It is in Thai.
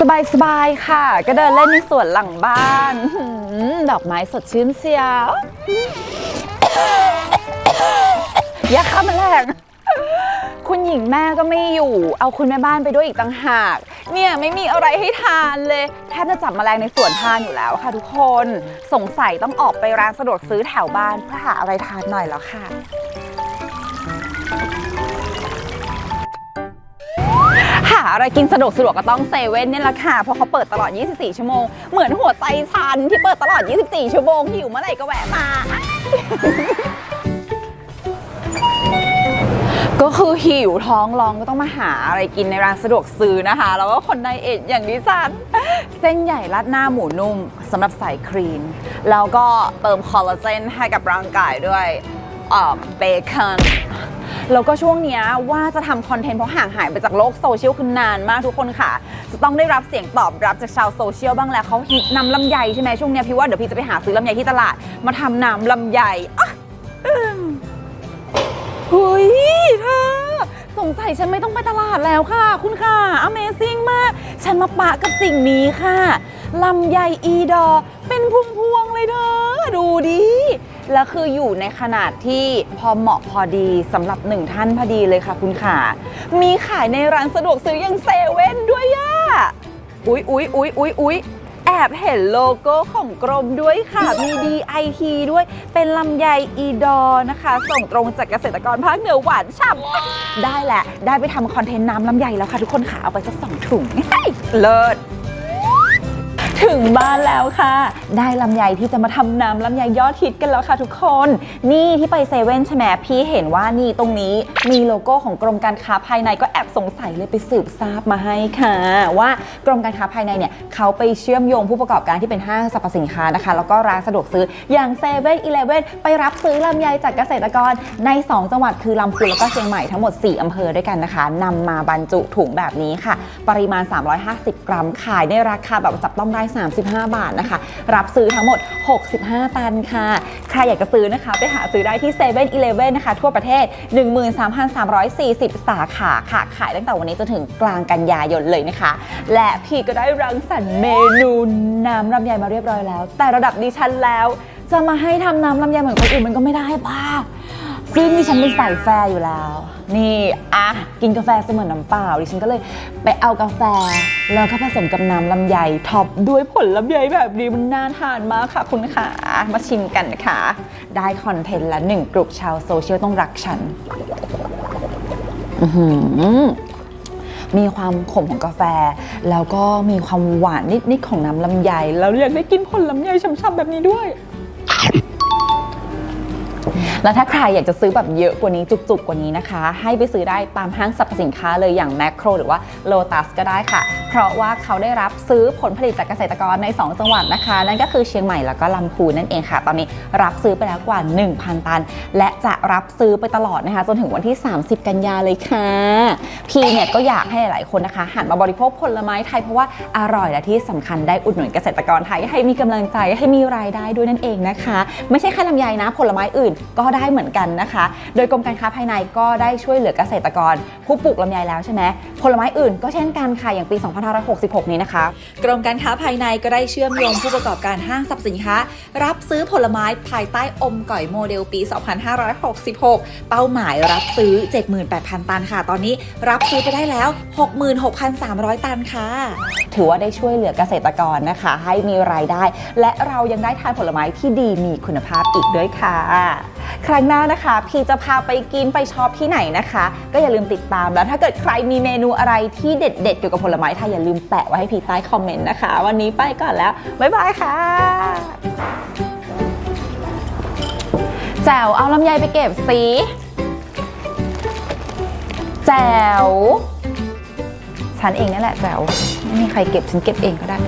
สบายๆค่ะ ก็เดินเล่นในสวนหลังบ้านดอกไม้สดชื่นเชียวอย่าข้ามแมลงคุณหญิงแม่ก็ไม่อยู่ เอาคุณแม่บ้านไปด้วยอีกต่างหาก เนี่ยไม่มีอะไรให้ทานเลย แทบจะจับแมลงในสวนทานอยู่แล้วค่ะทุกคน สงสัยต้องออกไปร้านสะดวกซื้อแถวบ้านเพื่อหาอะไรทานหน่อยแล้วค่ะาอะไรกินสะดวกสะดวกก็ต้องเซเว่นเนี่ยแหละค่ะ เพราะเขาเปิดตลอด 24 ชั่วโมง เหมือนหัวใจฉันที่เปิดตลอด 24 ชั่วโมงหิวเมื่อไหร่ก็แวะมา ก็คือหิวท้องร้องก็ต้องมาหาอะไรกินในร้านสะดวกซื้อนะคะ แล้วก็คนไดเอทอย่างดิฉัน เส้นใหญ่ราดหน้าหมูนุ่มสำหรับใส่ครีมแล้วก็เติมคอลลาเจนให้กับร่างกายด้วยเบคอน แล้วก็ช่วงนี้ว่าจะทำคอนเทนต์เพราะห่างหายไปจากโลกโซเชียลคือนานมากทุกคนค่ะ จะต้องได้รับเสียงตอบรับจากชาวโซเชียลบ้างแล้วเขาฮิตนำลำไยใช่ไหมช่วงนี้พี่ว่าเดี๋ยวพี่จะไปหาซื้อลำไยที่ตลาด มาทำน้ำลำไยอะอืมเฮ้ยเธอสงสัยฉันไม่ต้องไปตลาดแล้วค่ะ คุณค่ะ Amazing มาก ฉันมาปะกับสิ่งนี้ค่ะลำไยอีดอ เป็นพวงๆเลยเธอดูดิ แล้วคืออยู่ในขนาดที่พอเหมาะพอดีสำหรับหนึ่งท่านพอดีเลยค่ะคุณค่ะมีขายในร้านสะดวกซื้ออย่างเซเว่นด้วยอะอุ๊ยอุ๊ยอุ๊ยอุ๊ยอุ๊ยแอบเห็นโลโก้ของกรมด้วยค่ะ มี DIT ด้วย เป็นลำไยอีดอนะคะ ส่งตรงจากเกษตรกรภาคเหนือหวานฉ่ำได้แหละ ได้ไปทำคอนเทนต์น้ำลำไยแล้วค่ะทุกคนค่ะ เอาไปสักสองถุงเลิศ ถึงบ้านแล้วค่ะ ได้ลำไยที่จะมาทำน้ำลำไยยอดฮิตกันแล้วค่ะทุกคน นี่ที่ไปเซเว่นใช่ไหมพี่เห็นว่านี่ตรงนี้มีโลโก้ของกรมการค้าภายในก็แอบสงสัยเลยไปสืบทราบมาให้ค่ะ ว่ากรมการค้าภายในเนี่ยเขาไปเชื่อมโยงผู้ประกอบการที่เป็นห้างสรรพสินค้านะคะ แล้วก็ร้านสะดวกซื้ออย่างเซเว่นอีเลเว่นไปรับซื้อลำไยจากเกษตรกรใน 2 จังหวัดคือลำพูนแล้วก็เชียงใหม่ทั้งหมด 4อำเภอด้วยกันนะคะนำมาบรรจุถุงแบบนี้ค่ะ ปริมาณ 350 กรัมขายในราคาแบบจับต้องได้35 บาทนะคะ รับซื้อทั้งหมด 65 ตันค่ะ ใครอยากจะซื้อนะคะ ไปหาซื้อได้ที่7 e เ e ่ e อนะคะ ทั่วประเทศ 13,340 สาขาค่ะ ขายตั้งแต่วันนี้จนถึงกลางกันยายนเลยนะคะ และพี่ก็ได้รังสรรค์เมนูน้ำลำไยมาเรียบร้อยแล้ว แต่ระดับดิฉันแล้ว จะมาให้ทำน้ำลำไยเหมือนคนอื่นมันก็ไม่ได้ป่ะ ซึ่งดิฉันเป็นสายแฟร์อยู่แล้ว นี่อะกินกาแฟเสมือนน้ำเปล่าดิฉันก็เลยไปเอากาแฟ แล้วก็ผสมกับน้ำลำไยท็อปด้วยผลลำไยแบบนี้มันน่าทานมากค่ะคุณค่ะ มาชิมกันนะคะได้คอนเทนต์ละหนึ่งกลุ่มชาวโซเชียลต้องรักฉันอืมีความขมของกาแฟ แล้วก็มีความหวานนิดๆของน้ำลำไยแล้วอยากได้กินผลลำไยช่ำๆแบบนี้ด้วย แล้วถ้าใครอยากจะซื้อแบบเยอะกว่านี้จุกๆกว่านี้นะคะ ให้ไปซื้อได้ตามห้างสรรพสินค้าเลยอย่างแมคโครหรือว่าโลตัสก็ได้ค่ะ เพราะว่าเขาได้รับซื้อผลผลิตจากเกษตรกรใน 2 จังหวัดนะคะ นั่นก็คือเชียงใหม่แล้วก็ลำพูนนั่นเองค่ะ ตอนนี้รับซื้อไปแล้วกว่า 1,000 ตัน และจะรับซื้อไปตลอดนะคะ จนถึงวันที่ 30 กันยาเลยค่ะ พี่เนี่ยก็อยากให้หลายๆคนนะคะ หันมาบริโภคผลไม้ไทยเพราะว่าอร่อยและที่สำคัญได้อุดหนุนเกษตรกรไทยให้มีกำลังใจให้มีรายได้ด้วยนั่นเองนะคะ ไม่ใช่แค่ลำไยนะผลไม้อื่นก็ได้เหมือนกันนะคะ โดยกรมการค้าภายในก็ได้ช่วยเหลือเกษตรกร ผู้ปลูกลำไยแล้วใช่ไหมผลไม้อื่นก็เช่นกันค่ะอย่างปี 2566 นี้นะคะ กรมการค้าภายในก็ได้เชื่อมโยงผู้ประกอบการห้างสรรพสินค้า รับซื้อผลไม้ภายใต้อมก่อยโมเดลปี 2566 เป้าหมายรับซื้อ 78,000 ตันค่ะ ตอนนี้รับซื้อไปได้แล้ว 66,300 ตันค่ะ ถือว่าได้ช่วยเหลือเกษตรกรนะคะ ให้มีรายได้ และเรายังได้ทานผลไม้ที่ดีมีคุณภาพอีกด้วยค่ะ ครั้งหน้านะคะ พี่จะพาไปกินไปช็อปที่ไหนนะคะ ก็อย่าลืมติดตามแล้วถ้าเกิดใครมีเมนูอะไรที่เด็ดๆเกี่ยวกับผลไม้ไทยอย่าลืมแปะไว้ให้พี่ใต้คอมเมนต์นะคะ วันนี้ไปก่อนแล้วบ๊ายบายค่ะแจ๋วเอาลำไยไปเก็บสิแจ๋วฉันเองนี่แหละแจ๋วไม่มีใครเก็บฉันเก็บเองก็ได้